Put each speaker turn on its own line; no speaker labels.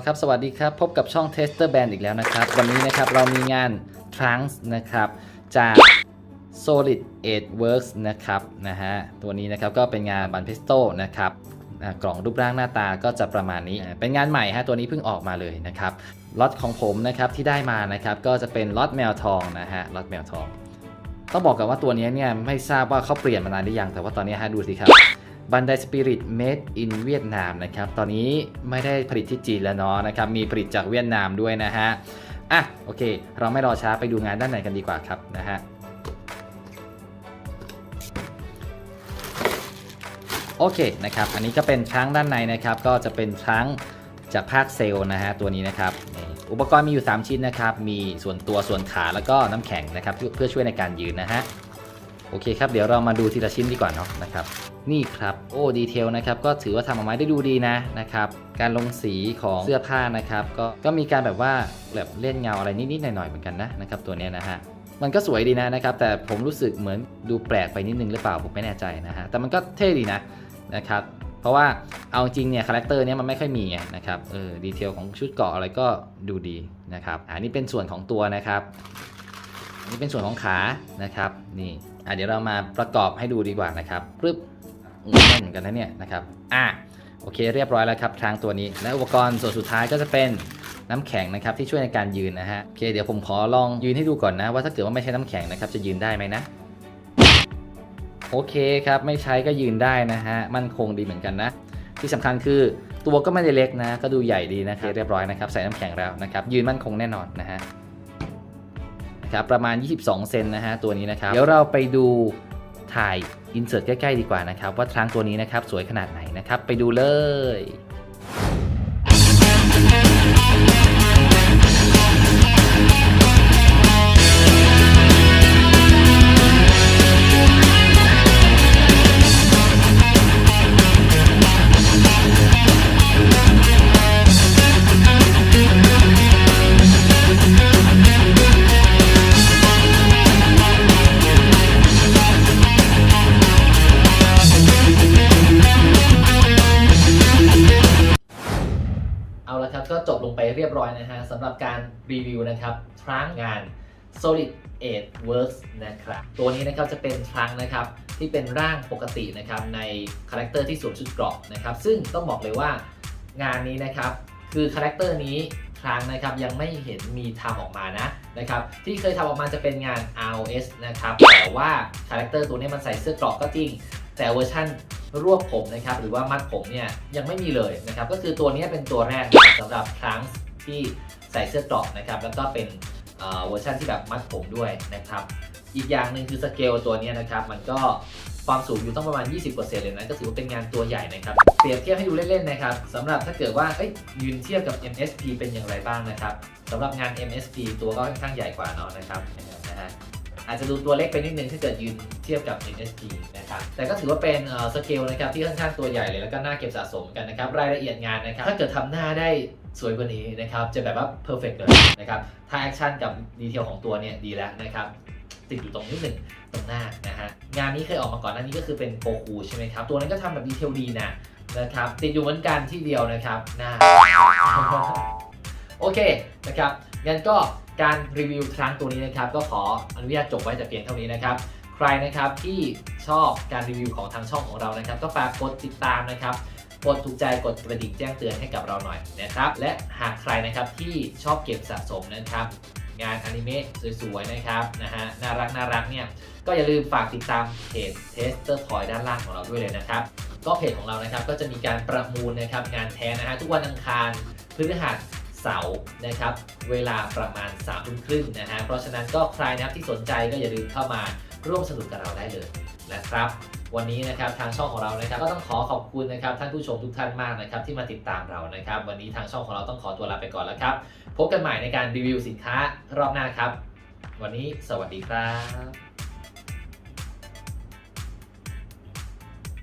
ละครับ สวัสดีครับ พบกับช่อง Tester Band อีกแล้วนะครับ วันนี้นะครับเรามีงาน Trunks นะครับ จาก Solid 8 Works นะครับนะฮะตัวนี้นะครับก็เป็นงานบันเพสโตนะครับอ่ากล่องรูปร่างหน้าตาก็จะประมาณนี้ เป็นงานใหม่ฮะตัวนี้เพิ่งออกมาเลยนะครับล็อตของผมนะครับที่ได้มานะครับก็จะเป็นล็อตแมวทองนะฮะล็อตแมวทอง ต้องบอกกันว่าตัวนี้เนี่ยไม่ทราบว่าเขาเปลี่ยนมานานหรือยังแต่ว่าตอนนี้ฮะดูสิครับ บันไดสปิริต made in เวียดนามนะครับ ตอนนี้ไม่ได้ผลิตที่จีนแล้วเนาะนะครับ มีผลิตจากเวียดนามด้วยนะฮะ อะ โอเค เราไม่รอช้าไปดูงานด้านในกันดีกว่าครับนะฮะ โอเคนะครับ อันนี้ก็เป็นช้างด้านในนะครับ ก็จะเป็นช้างจากภาคเซลล์นะฮะตัวนี้นะครับอุปกรณ์มีอยู่ 3 ชิ้นนะครับ มีส่วนตัวส่วนขาแล้วก็น้ำแข็งนะครับเพื่อเพื่อช่วยในการยืนนะฮะ โอเคครับ เดี๋ยวเรามาดูทีละชิ้นดีกว่าเนาะนะครับ นี่ครับ โอ้ดีเทลนะครับ ก็ถือว่าทำออกมาได้ดูดีนะนะครับ การลงสีของเสื้อผ้านะครับ ก็ก็มีการแบบว่าแบบเล่นเงาอะไรนิดๆหน่อยๆเหมือนกันนะนะครับ ตัวเนี้ยนะฮะมันก็สวยดีนะนะครับ แต่ผมรู้สึกเหมือนดูแปลกไปนิดนึงหรือเปล่าผมไม่แน่ใจนะฮะแต่มันก็เท่ดีนะนะครับเพราะว่าเอาจริงเนี่ยคาแรคเตอร์เนี้ยมันไม่ค่อยมีไงนะครับเออดีเทลของชุดเกาะอะไรก็ดูดีนะครับอันนี้เป็นส่วนของตัวนะครับอันนี้เป็นส่วนของขานะครับนี่ อะเดี๋ยวเรามาประกอบให้ดูดีกว่านะครับปึ๊บแน่นเหมือนกันนะเนี่ยนะครับอะโอเคเรียบร้อยแล้วครับช้างตัวนี้ และอุปกรณ์ส่วนสุดท้ายก็จะเป็นน้ำแข็งนะครับที่ช่วยในการยืนนะฮะโอเคเดี๋ยวผมขอลองยืนให้ดูก่อนนะ ว่าถ้าเกิดว่าไม่ใช้น้ำแข็งนะครับจะยืนได้ไหมนะโอเคครับไม่ใช้ก็ยืนได้นะฮะมั่นคงดีเหมือนกันนะ ที่สำคัญคือตัวก็ไม่ได้เล็กนะ ก็ดูใหญ่ดีนะครับเรียบร้อยนะครับใส่น้ำแข็งแล้วนะครับยืนมั่นคงแน่นอนนะฮะ ครับประมาณ 22 เซนนะฮะตัวนี้นะครับเดี๋ยวเราไปดูถ่ายอินเสิร์ตใกล้ ๆ ดีกว่านะครับ ว่าช้างตัวนี้นะครับสวยขนาดไหนนะครับ ไปดูเลย ก็จบลงไปเรียบร้อยนะฮะสำหรับการรีวิวนะครับทรังงาน Solid 8 Works นะครับตัวนี้นะครับจะเป็นทรังนะครับที่เป็นร่างปกตินะครับในคาแรคเตอร์ที่สวมชุดเกราะนะครับซึ่งต้องบอกเลยว่างานนี้นะครับคือคาแรคเตอร์นี้ทรังนะครับยังไม่เห็นมีทำออกมานะนะครับที่เคยทำออกมาจะเป็นงาน ROS นะครับแต่ว่าคาแรคเตอร์ตัวนี้มันใส่เสื้อเกราะก็จริง แต่เวอร์ชั่นรวบผมนะครับหรือว่ามัดผมเนี่ยยังไม่มีเลยนะครับก็คือตัวนี้เป็นตัวแรกนะครับสำหรับครั้งที่ใส่เสื้อเกราะนะครับแล้วก็เป็นเวอร์ชันที่แบบมัดผมด้วยนะครับอีกอย่างหนึ่งคือสเกลตัวนี้นะครับมันก็ความสูงอยู่ต้องประมาณ 20%เลยนะก็ถือว่าเป็นงานตัวใหญ่นะครับเปรียบเทียบให้ดูเล่นๆนะครับสำหรับถ้าเกิดว่าเอ้ยยืนเทียบกับ MSP เป็นอย่างไรบ้างนะครับสำหรับงาน MSP ตัวก็ค่อนข้างใหญ่กว่าเนาะนะครับ อาจจะดูตัวเล็กไปนิดนึงถ้าเกิดยืนเทียบกับ NSP นะครับแต่ก็ถือว่าเป็นสเกลนะครับที่ค่อนข้างตัวใหญ่เลยแล้วก็น่าเก็บสะสมกันนะครับรายละเอียดงานนะครับถ้าเกิดทำหน้าได้สวยกว่านี้นะครับจะแบบว่าเพอร์เฟกเลยนะครับถ้าแอคชั่นกับดีเทลของตัวเนี่ยดีแล้วนะครับติดอยู่ตรงนิดหนึ่งตรงหน้านะฮะงานนี้เคยออกมาก่อนหน้านี้ก็คือเป็นโปคูใช่ไหมครับตัวนั้นก็ทำแบบดีเทลดีนะนะครับติดอยู่เหมือนกันที่เดียวนะครับหน้าโอเคนะครับงั้นก็ การรีวิวครั้งตัวนี้นะครับ ก็ขออนุญาตจบไว้แต่เพียงเท่านี้นะครับ ใครนะครับที่ชอบการรีวิวของทางช่องของเรานะครับ ก็ฝากกดติดตามนะครับกดถูกใจกดกระดิ่งแจ้งเตือนให้กับเราหน่อยนะครับ และหากใครนะครับที่ชอบเก็บสะสมนะครับ งานอนิเมะสวยๆนะครับนะฮะน่ารักน่ารักเนี่ยก็อย่าลืมฝากติดตามเพจ Tester Toy ด้านล่างของเราด้วยเลยนะครับ ก็เพจของเรานะครับก็จะมีการประมูลนะครับงานแท้นะฮะทุกวันอังคารพฤหัส เสาร์นะครับเวลาประมาณ3ามทุ่มครึ่งนะฮะเพราะฉะนั้นก็ใครนะครับที่สนใจก็อย่าลืมเข้ามาร่วมสนุกกับเราได้เลยนะครับ วันนี้นะครับทางช่องของเรานะครับก็ต้องขอขอบคุณนะครับท่านผู้ชมทุกท่านมากนะครับที่มาติดตามเรานะครับ วันนี้ทางช่องของเราต้องขอตัวลาไปก่อนแล้วครับ พบกันใหม่ในการรีวิวสินค้ารอบหน้าครับ วันนี้สวัสดีครับ